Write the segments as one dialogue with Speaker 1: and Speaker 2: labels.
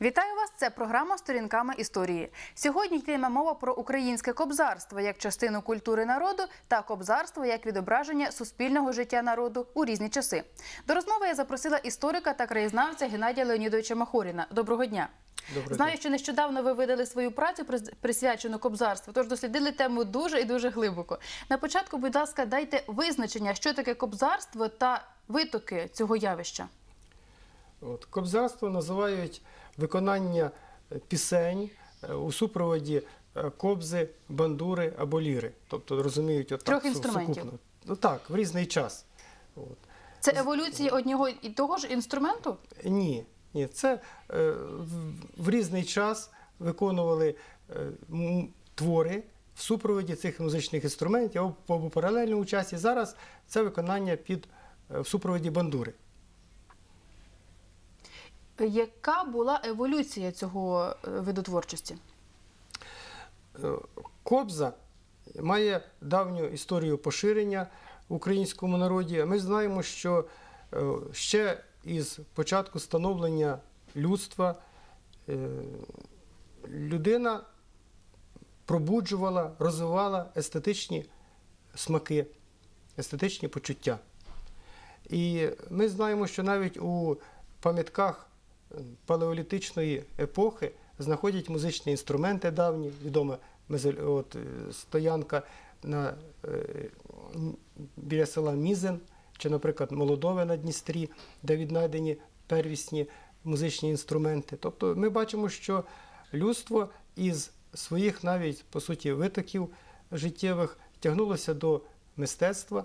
Speaker 1: Вітаю вас! Це програма Сторінками історії. Сьогодні йтиме мова про українське кобзарство як частину культури народу та кобзарство як відображення суспільного життя народу у різні часи. До розмови я запросила історика та краєзнавця Геннадія Леонідовича Махоріна. Доброго дня!
Speaker 2: Доброго
Speaker 1: Знаю,
Speaker 2: дня.
Speaker 1: що нещодавно ви видали свою працю прис- присвячену кобзарству, тож дослідили тему дуже і дуже глибоко. На початку, будь ласка, дайте визначення, що таке кобзарство та витоки цього явища.
Speaker 2: От, кобзарство називають виконання е, пісень е, у супроводі е, кобзи, бандури або ліри. Тобто розуміють отак,
Speaker 1: Трьох
Speaker 2: су-
Speaker 1: інструментів.
Speaker 2: сукупно. Ну так, в різний час. От.
Speaker 1: Це еволюція одного і того ж інструменту?
Speaker 2: Ні, ні, це е, в, в різний час виконували е, твори в супроводі цих музичних інструментів або, або паралельно у часі. Зараз це виконання під е, в супроводі бандури.
Speaker 1: Яка була еволюція цього е, виду творчості?
Speaker 2: Е, Кобза має давню історію поширення в українському народі. Ми знаємо, що е, ще із початку становлення людства людина пробуджувала, розвивала естетичні смаки, естетичні почуття. І ми знаємо, що навіть у пам'ятках палеолітичної епохи знаходять музичні інструменти давні, відома от, е, стоянка на, е, біля села Мізен, чи, наприклад, Молодове на Дністрі, де віднайдені первісні музичні інструменти. Тобто ми бачимо, що людство із своїх навіть по суті витоків життєвих тягнулося до мистецтва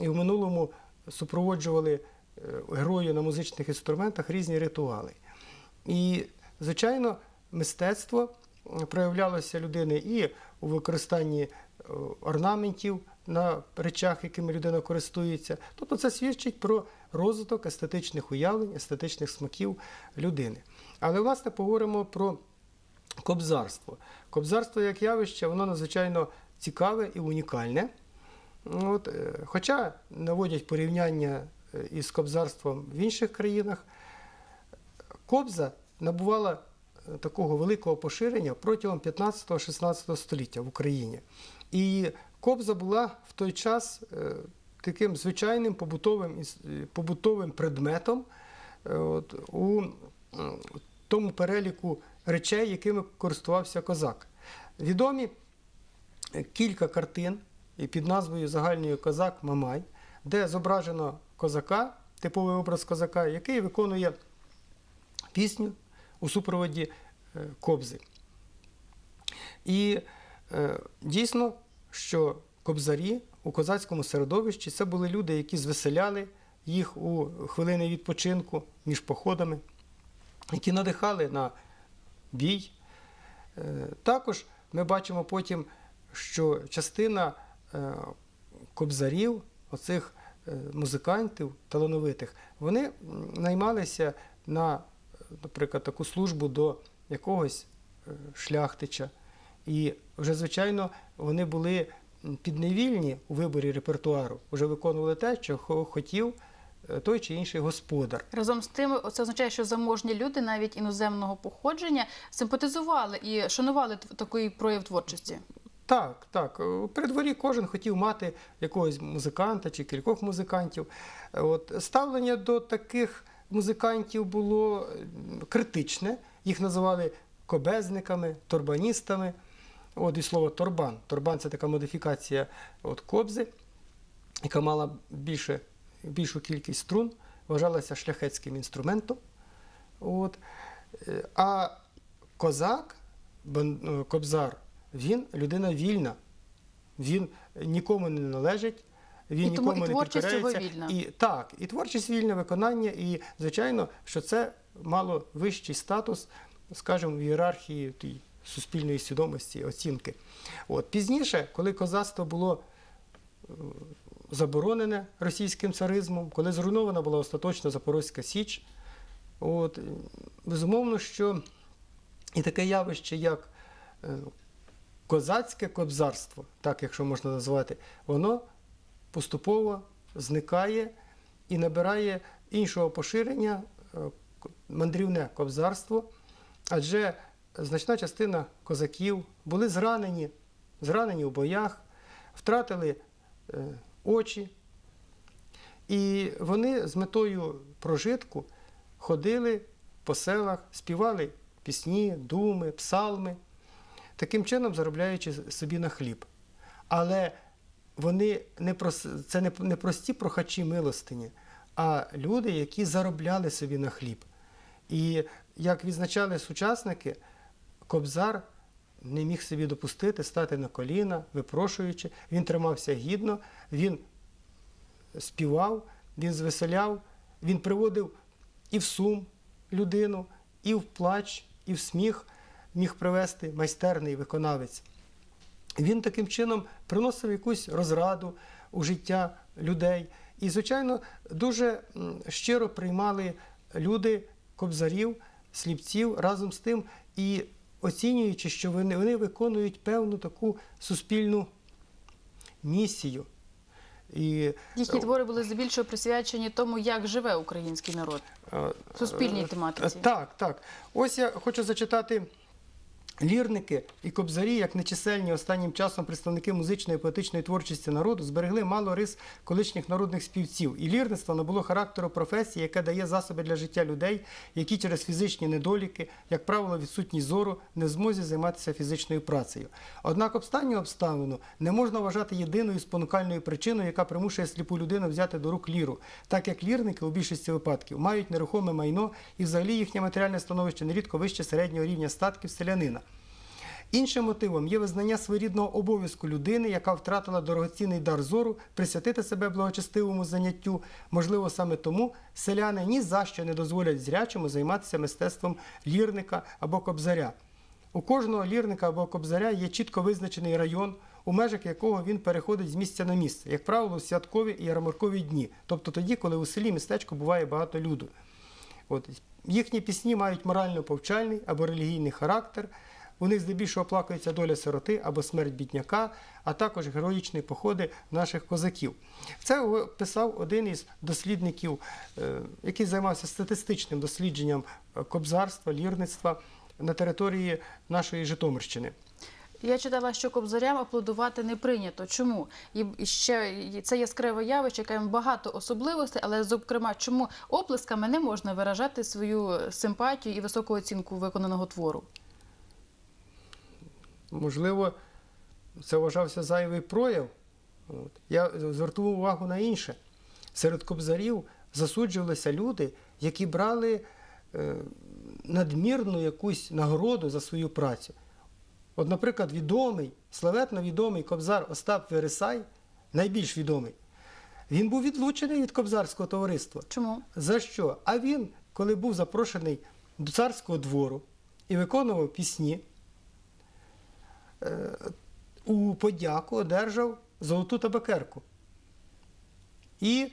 Speaker 2: і в минулому супроводжували е, герою на музичних інструментах різні ритуали. І, звичайно, мистецтво е, проявлялося людини і у використанні е, орнаментів на речах, якими людина користується. Тобто це свідчить про розвиток естетичних уявлень, естетичних смаків людини. Але, власне, поговоримо про кобзарство. Кобзарство як явище, воно надзвичайно цікаве і унікальне. От, хоча наводять порівняння із кобзарством в інших країнах, кобза набувала е, такого великого поширення протягом 15-16 століття в Україні. І кобза була в той час е, таким звичайним побутовим, е, побутовим предметом е, от, у тому переліку речей, якими користувався козак. Відомі е, кілька картин під назвою загальною Козак Мамай, де зображено козака, типовий образ козака, який виконує пісню у супроводі е, кобзи. І е, дійсно, що кобзарі у козацькому середовищі це були люди, які звеселяли їх у хвилини відпочинку між походами, які надихали на бій. Е, Також ми бачимо потім, що частина кобзарів, оцих музикантів талановитих, вони наймалися на, е, наприклад, таку службу до якогось е, шляхтича. І вже, звичайно, вони були підневільні у виборі репертуару, вже виконували те, що хотів е, той чи інший господар.
Speaker 1: Разом з тим, це означає, що заможні люди, навіть іноземного походження, симпатизували і шанували такий прояв творчості.
Speaker 2: Так, так. Е, При дворі кожен хотів мати якогось музиканта чи кількох музикантів. От, ставлення до таких музикантів було критичне. Їх називали кобезниками, торбаністами. От і слово торбан. Торбан це така модифікація от, кобзи, яка мала більше, більшу кількість струн, вважалася шляхетським інструментом. От. Е, А козак, е, кобзар, він людина вільна. Він нікому не належить, він
Speaker 1: І тому
Speaker 2: нікому
Speaker 1: і
Speaker 2: не
Speaker 1: творчість його вільна.
Speaker 2: І, так, і творчість вільне виконання, і, звичайно, що це мало вищий статус, скажімо, в ієрархії тій суспільної свідомості, оцінки. От. Пізніше, коли козацтво було е, заборонене російським царизмом, коли зруйнована була остаточно Запорозька Січ, от, безумовно, що і таке явище, як е, козацьке кобзарство, так якщо можна назвати, воно поступово зникає і набирає іншого поширення е, мандрівне кобзарство, Адже значна частина козаків були зранені, зранені у боях, втратили е, очі. І вони з метою прожитку ходили по селах, співали пісні, думи, псалми, таким чином заробляючи собі на хліб. Але вони не прос- це не, не прості прохачі милостині, а люди, які заробляли собі на хліб. І як відзначали сучасники, Кобзар не міг собі допустити стати на коліна, випрошуючи. Він тримався гідно, він співав, він звеселяв, він приводив і в сум людину, і в плач, і в сміх міг привести майстерний виконавець. Він таким чином приносив якусь розраду у життя людей. І, звичайно, дуже щиро приймали люди кобзарів, сліпців разом з тим і оцінюючи, що вони, вони виконують певну таку суспільну місію. І,
Speaker 1: Їхні твори були здебільшого присвячені тому, як живе український народ.
Speaker 2: е,
Speaker 1: Суспільній
Speaker 2: е,
Speaker 1: тематиці.
Speaker 2: Так, так. Ось я хочу зачитати лірники і кобзарі, як нечисельні останнім часом представники музичної і поетичної творчості народу, зберегли мало рис колишніх народних співців. І лірництво набуло характеру професії, яке дає засоби для життя людей, які через фізичні недоліки, як правило, відсутність зору, не в змозі займатися фізичною працею. Однак останню обставину не можна вважати єдиною спонукальною причиною, яка примушує сліпу людину взяти до рук ліру, так як лірники у більшості випадків мають нерухоме майно і взагалі їхнє матеріальне становище нерідко вище середнього рівня статків селянина. Іншим мотивом є визнання своєрідного обов'язку людини, яка втратила дорогоцінний дар зору, присвятити себе благочестивому заняттю. Можливо, саме тому селяни ні за що не дозволять зрячому займатися мистецтвом лірника або кобзаря. У кожного лірника або кобзаря є чітко визначений район, у межах якого він переходить з місця на місце, як правило, у святкові і ярмаркові дні, тобто тоді, коли у селі містечко буває багато люду. От, їхні пісні мають морально-повчальний або релігійний характер. У них здебільшого оплакується доля сироти або смерть бідняка, а також героїчні походи наших козаків. Це писав один із дослідників, е, який займався статистичним дослідженням е, кобзарства, лірництва на території нашої Житомирщини.
Speaker 1: Я читала, що кобзарям аплодувати не прийнято. Чому? І ще це яскраве явище, яке багато особливостей, але зокрема, чому оплесками не можна виражати свою симпатію і високу оцінку виконаного твору?
Speaker 2: Можливо, це вважався зайвий прояв. От. Я звертав увагу на інше. Серед кобзарів засуджувалися люди, які брали е, надмірну якусь нагороду за свою працю. От, наприклад, відомий, славетно відомий кобзар Остап Вересай, найбільш відомий, він був відлучений від кобзарського товариства.
Speaker 1: Чому?
Speaker 2: За що? А він, коли був запрошений до царського двору і виконував пісні, у подяку одержав золоту табакерку. І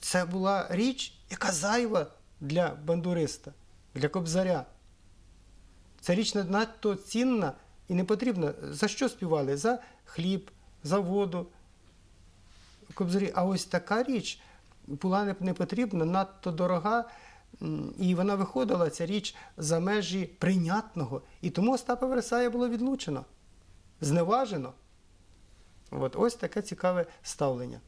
Speaker 2: це була річ, яка зайва для бандуриста, для кобзаря. Ця річ надто цінна і не потрібна. За що співали? За хліб, за воду. Кобзарі. А ось така річ була не- потрібна, надто дорога, і вона виходила, ця річ, за межі прийнятного. І тому Остапа Вересая було відлучено, зневажено. От, ось таке цікаве ставлення.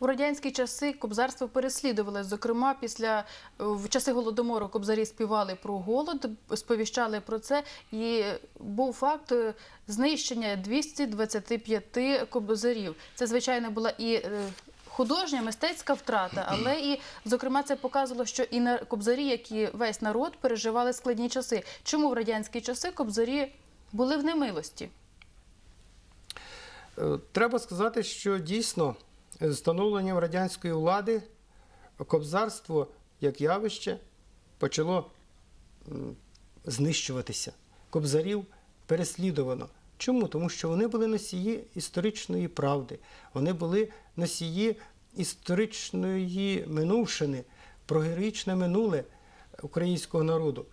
Speaker 1: У радянські часи кобзарство переслідували. Зокрема, після е, в часи голодомору кобзарі співали про голод, сповіщали про це. І був факт е, знищення 225 кобзарів. Це звичайно була і е, художня мистецька втрата, але і зокрема це показувало, що і на кобзарі, як і весь народ, переживали складні часи. Чому в радянські часи кобзарі були в немилості?
Speaker 2: Е, Треба сказати, що дійсно з встановленням радянської влади кобзарство як явище почало знищуватися. Кобзарів переслідувано. Чому? Тому що вони були носії історичної правди, вони були носії історичної минувшини, про героїчне минуле українського народу.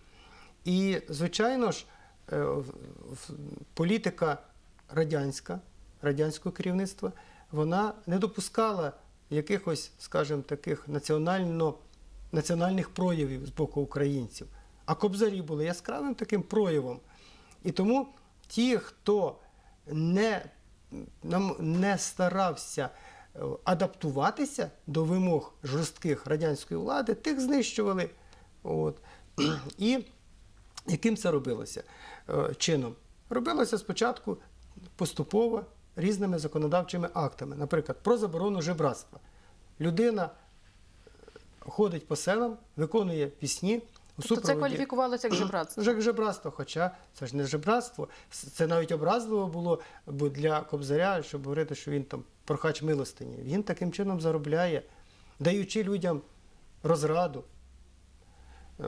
Speaker 2: І, звичайно ж, е, політика радянська, радянського керівництва, вона не допускала якихось, скажімо, таких національно, національних проявів з боку українців. А кобзарі були яскравим таким проявом. І тому ті, хто не, не старався е, адаптуватися до вимог жорстких радянської влади, тих знищували. От. І яким це робилося е, чином? Робилося спочатку поступово різними законодавчими актами. Наприклад, про заборону жебратства. Людина ходить по селам, виконує пісні.
Speaker 1: Тобто це кваліфікувалося як жебратство.
Speaker 2: вже жебратство, хоча це ж не жебратство. Це навіть образливо було для кобзаря, щоб говорити, що він там прохач милостині. Він таким чином заробляє, даючи людям розраду. Е,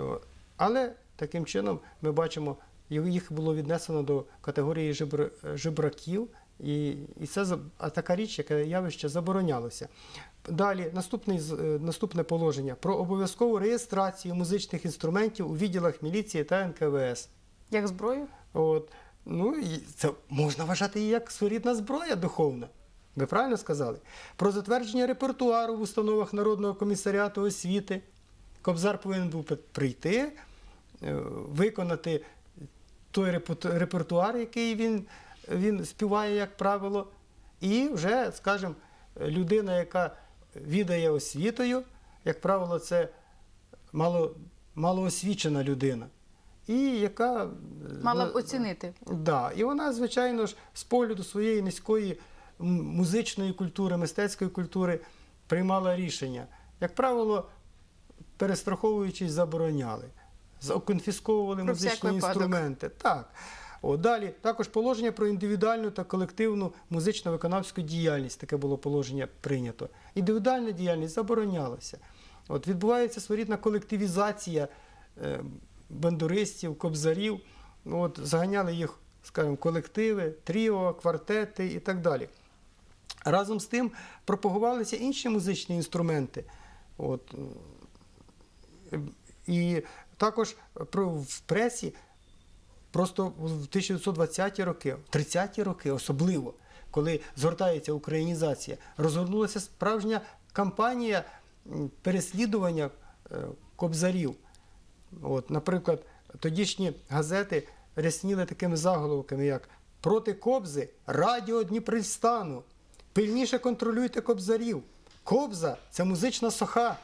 Speaker 2: Але таким чином ми бачимо, їх було віднесено до категорії жебр- жебраків, і, і це така річ, яке явище заборонялося. Далі наступний, е, наступне положення про обов'язкову реєстрацію музичних інструментів у відділах міліції та НКВС.
Speaker 1: Як зброю?
Speaker 2: От. Ну, і це можна вважати її як своєрідна зброя духовна. Ви правильно сказали? Про затвердження репертуару в установах Народного комісаріату освіти. Кобзар повинен був прийти, е, виконати той репертуар, який він, він співає, як правило, і вже, скажімо, людина, яка відає освітою, як правило, це мало, малоосвічена людина. І яка е,
Speaker 1: Мала б оцінити.
Speaker 2: Да. І вона, звичайно ж, з погляду своєї низької музичної культури, мистецької культури приймала рішення. Як правило, перестраховуючись, забороняли, конфісковували
Speaker 1: Про
Speaker 2: музичні інструменти. Так. Далі також положення про індивідуальну та колективну музично-виконавську діяльність. Таке було положення прийнято. Індивідуальна діяльність заборонялася. От відбувається своєрідна колективізація е, бандуристів, кобзарів. От, заганяли їх, скажімо, колективи, тріо, квартети і так далі. Разом з тим пропагувалися інші музичні інструменти. От, і також в пресі просто в 1920-ті роки, в 30-ті роки особливо, коли згортається українізація, розгорнулася справжня кампанія переслідування е, кобзарів. От, наприклад, тодішні газети рясніли такими заголовками, як проти кобзи радіо Дніпрельстану. Пильніше контролюйте кобзарів. Кобза це музична соха.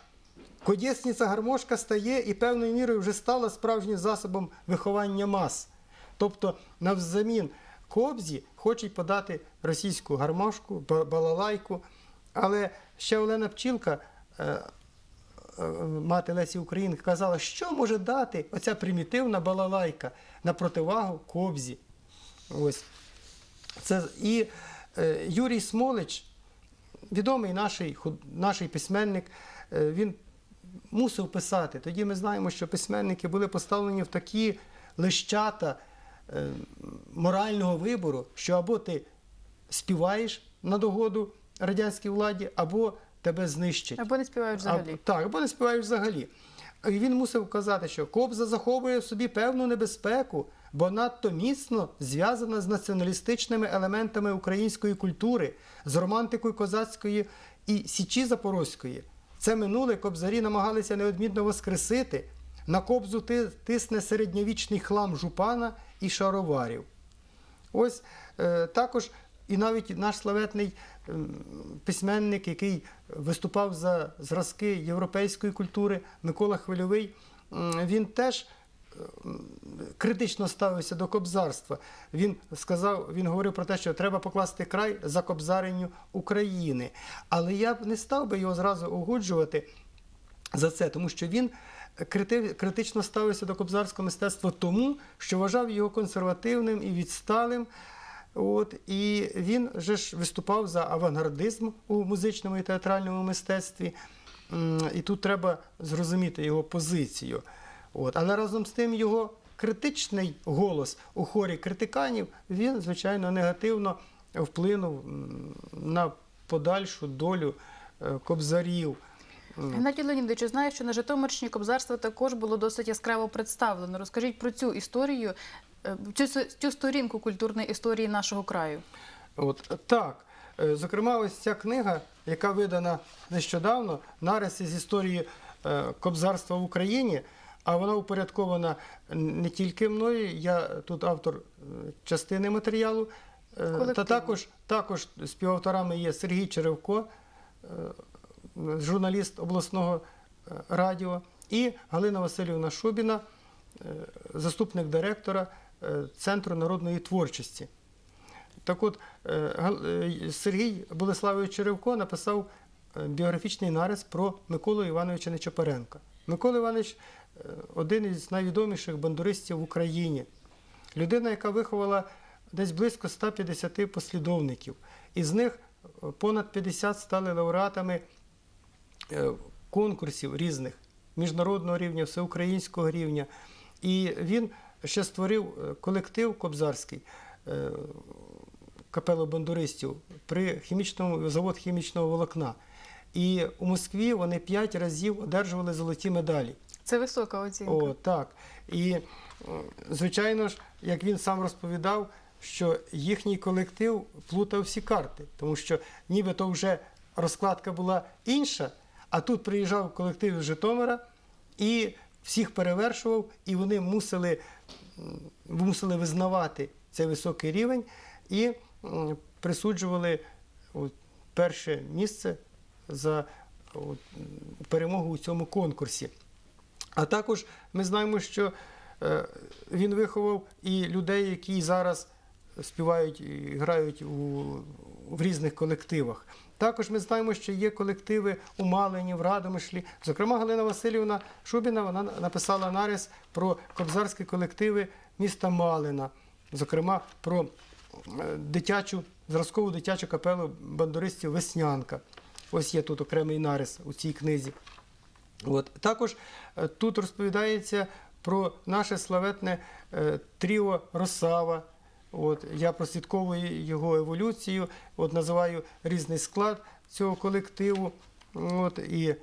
Speaker 2: Кодєсниця гармошка стає і певною мірою вже стала справжнім засобом виховання мас. Тобто, навзамін кобзі хочуть подати російську гармошку, балалайку. Але ще Олена Пчілка, е, е, мати Лесі Українки, казала, що може дати оця примітивна балалайка на противагу кобзі. Ось. Це, і е, Юрій Смолич, відомий наш, наш письменник, він мусив писати. Тоді ми знаємо, що письменники були поставлені в такі лищата морального вибору, що або ти співаєш на догоду радянській владі, або тебе знищать.
Speaker 1: Або не співають взагалі.
Speaker 2: А, так, або не співаєш взагалі. І він мусив казати, що Кобза заховує в собі певну небезпеку, бо надто міцно зв'язана з націоналістичними елементами української культури, з романтикою козацької і січі запорозької. Це минуле кобзарі намагалися неодмінно воскресити. На кобзу тисне середньовічний хлам жупана і шароварів. Ось е, також і навіть наш славетний ем, письменник, який виступав за зразки європейської культури, Микола Хвильовий, м, він теж критично ставився до кобзарства. Він сказав, він говорив про те, що треба покласти край закобзаренню України. Але я б не став би його зразу угоджувати за це, тому що він критично ставився до кобзарського мистецтва тому, що вважав його консервативним і відсталим. От, і він же ж виступав за авангардизм у музичному і театральному мистецтві. І тут треба зрозуміти його позицію. От. Але разом з тим його критичний голос у хорі критиканів, він, звичайно, негативно вплинув на подальшу долю е, кобзарів.
Speaker 1: Геннадій Леонідович, знаю, що на Житомирщині кобзарство також було досить яскраво представлено. Розкажіть про цю історію, е, цю, цю сторінку культурної історії нашого краю.
Speaker 2: От так. Е, Зокрема, ось ця книга, яка видана нещодавно, нариси з історії е, кобзарства в Україні. а вона упорядкована не тільки мною, я тут автор частини матеріалу. Та також, також співавторами є Сергій Черевко, журналіст обласного е, радіо, і Галина Васильівна Шубіна, е, заступник директора е, Центру народної творчості. Так от, Сергій Болеславович Черевко написав біографічний нарис про Миколу Івановича Нечапаренка. Микола Іванович один із найвідоміших бандуристів в Україні. Людина, яка виховала десь близько 150 послідовників. Із них понад 50 стали лауреатами конкурсів різних міжнародного рівня, всеукраїнського рівня. І він ще створив е, колектив кобзарський е, капелу бандуристів при хімічному завод хімічного волокна. І у Москві вони п'ять разів одержували золоті медалі.
Speaker 1: Це висока оцінка.
Speaker 2: О, так. І, звичайно ж, як він сам розповідав, що їхній колектив плутав всі карти, тому що нібито вже розкладка була інша, а тут приїжджав колектив з Житомира і всіх перевершував, і вони мусили, мусили визнавати цей високий рівень і присуджували перше місце за перемогу у цьому конкурсі. А також ми знаємо, що е, він виховав і людей, які зараз співають і грають у, в різних колективах. Також ми знаємо, що є колективи у Малині, в Радомишлі. Зокрема, Галина Васильівна Шубіна вона написала нарис про кобзарські колективи міста Малина, зокрема про е, дитячу, зразкову дитячу капелу бандуристів Веснянка. Ось є тут окремий нарис у цій книзі. От. Також е, тут розповідається про наше славетне е, тріо Росава. От, я прослідковую його еволюцію, от, називаю різний склад цього колективу. От, і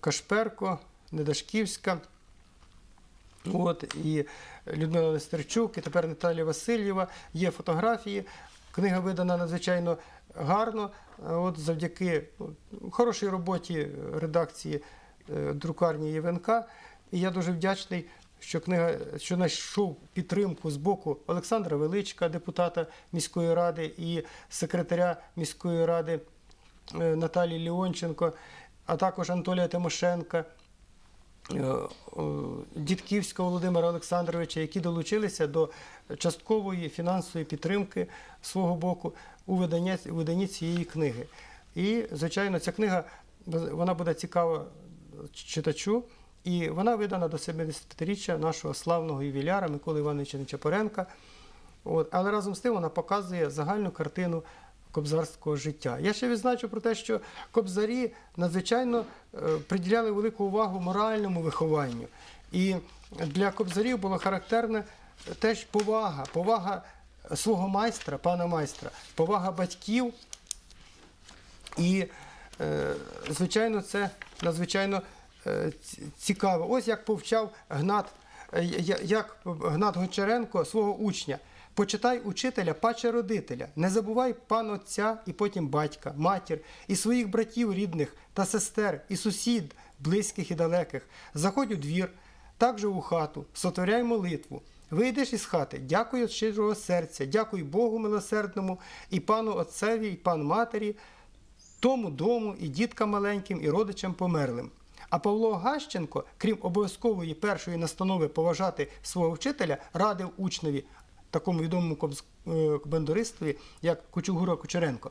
Speaker 2: Кашперко, Недашківська, от, і Людмила Нестерчук, і тепер Наталія Васильєва. Є фотографії. Книга видана надзвичайно гарно. От, завдяки ну, хорошій роботі редакції е, друкарні ЄВНК. І я дуже вдячний, що книга, що знайшов підтримку з боку Олександра Величка, депутата міської ради, і секретаря міської ради е, Наталії Леонченко, а також Анатолія Тимошенка. е, Дідківського Володимира Олександровича, які долучилися до часткової фінансової підтримки свого боку у виданні, у виданні цієї книги. І, звичайно, ця книга вона буде цікава читачу, і вона видана до 70-річчя нашого славного ювіляра Миколи Івановича Нечапоренка. От, але разом з тим вона показує загальну картину кобзарського життя. Я ще відзначу про те, що кобзарі надзвичайно е, приділяли велику увагу моральному вихованню. І для кобзарів було характерне теж повага, повага свого майстра, пана майстра, повага батьків. І, е, звичайно, це надзвичайно цікаво. Ось як повчав Гнат, е, як Гнат Гончаренко свого учня. Почитай учителя, паче родителя. Не забувай пан отця і потім батька, матір, і своїх братів рідних та сестер, і сусід, близьких і далеких. Заходь у двір, так же у хату, сотворяй молитву. Вийдеш із хати, дякуй від щирого серця, дякуй Богу милосердному, і пану отцеві, і пан матері, тому дому, і діткам маленьким, і родичам померлим. А Павло Гащенко, крім обов'язкової першої настанови поважати свого вчителя, радив учневі, такому відомому е, бандуристові, як Кучугура Кучеренко.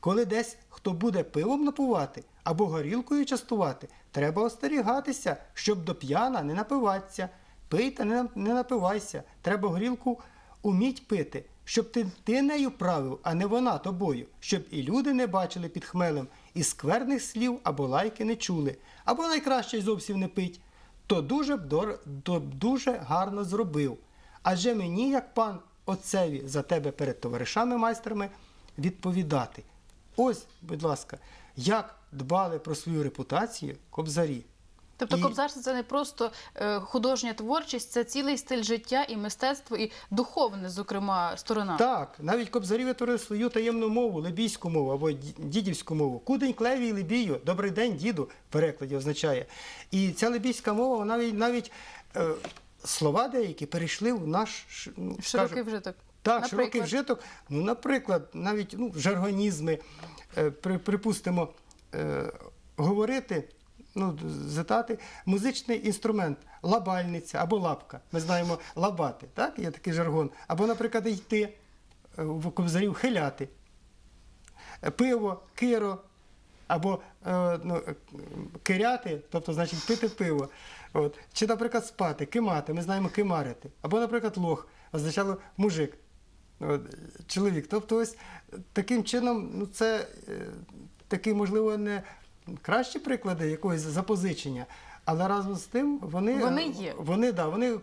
Speaker 2: Коли десь хто буде пивом напувати або горілкою частувати, треба остерігатися, щоб до п'яна не напиватися. Пий та не напивайся. Треба горілку уміть пити, щоб ти, ти нею правив, а не вона тобою, щоб і люди не бачили під хмелем, і скверних слів або лайки не чули, або найкраще зовсім не пить, то дуже б дор, то дуже гарно зробив. Адже мені, як пан отцеві, за тебе перед товаришами майстрами відповідати. Ось, будь ласка, як дбали про свою репутацію кобзарі.
Speaker 1: Тобто
Speaker 2: І-
Speaker 1: кобзарство це не просто е, художня творчість, це цілий стиль життя і мистецтво, і духовне, зокрема, сторона.
Speaker 2: Так, навіть кобзарі витворили свою таємну мову, либійську мову або дідівську мову. Кудень клевій либію, добрий день, діду, в перекладі означає. І ця либійська мова, вона навіть, навіть е, слова деякі перейшли в наш ну,
Speaker 1: Широкий
Speaker 2: скажімо,
Speaker 1: вжиток.
Speaker 2: Так,
Speaker 1: Наприклад?
Speaker 2: широкий вжиток. Ну, наприклад, навіть ну, жаргонізми, е, при, припустимо, е, говорити, ну, зитати, музичний інструмент, лабальниця або лапка. Ми знаємо лабати, так? Є такий жаргон. Або, наприклад, йти е, в кобзарів хиляти. Пиво, киро, або е, ну, е, киряти, тобто, значить, пити пиво. От. Чи, наприклад, спати, кимати, ми знаємо кимарити. Або, наприклад, лох означало мужик, от, чоловік. Тобто, ось таким чином, ну, це такі, можливо, не кращі приклади якогось запозичення, але разом з тим вони,
Speaker 1: Вони є.
Speaker 2: Вони, да, вони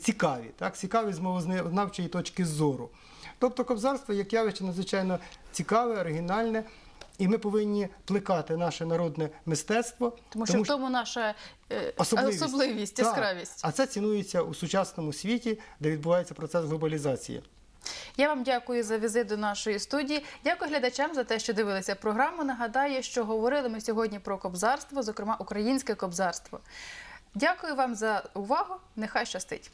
Speaker 2: цікаві, так? цікаві з мовознавчої точки зору. Тобто кобзарство як явище надзвичайно цікаве, оригінальне, і ми повинні плекати наше народне мистецтво.
Speaker 1: Тому що в тому наша е,
Speaker 2: особливість,
Speaker 1: особливість
Speaker 2: Так.
Speaker 1: яскравість.
Speaker 2: А це цінується у сучасному світі, де відбувається процес глобалізації.
Speaker 1: Я вам дякую за візит до нашої студії. Дякую глядачам за те, що дивилися програму. Нагадаю, що говорили ми сьогодні про кобзарство, зокрема українське кобзарство. Дякую вам за увагу. Нехай щастить.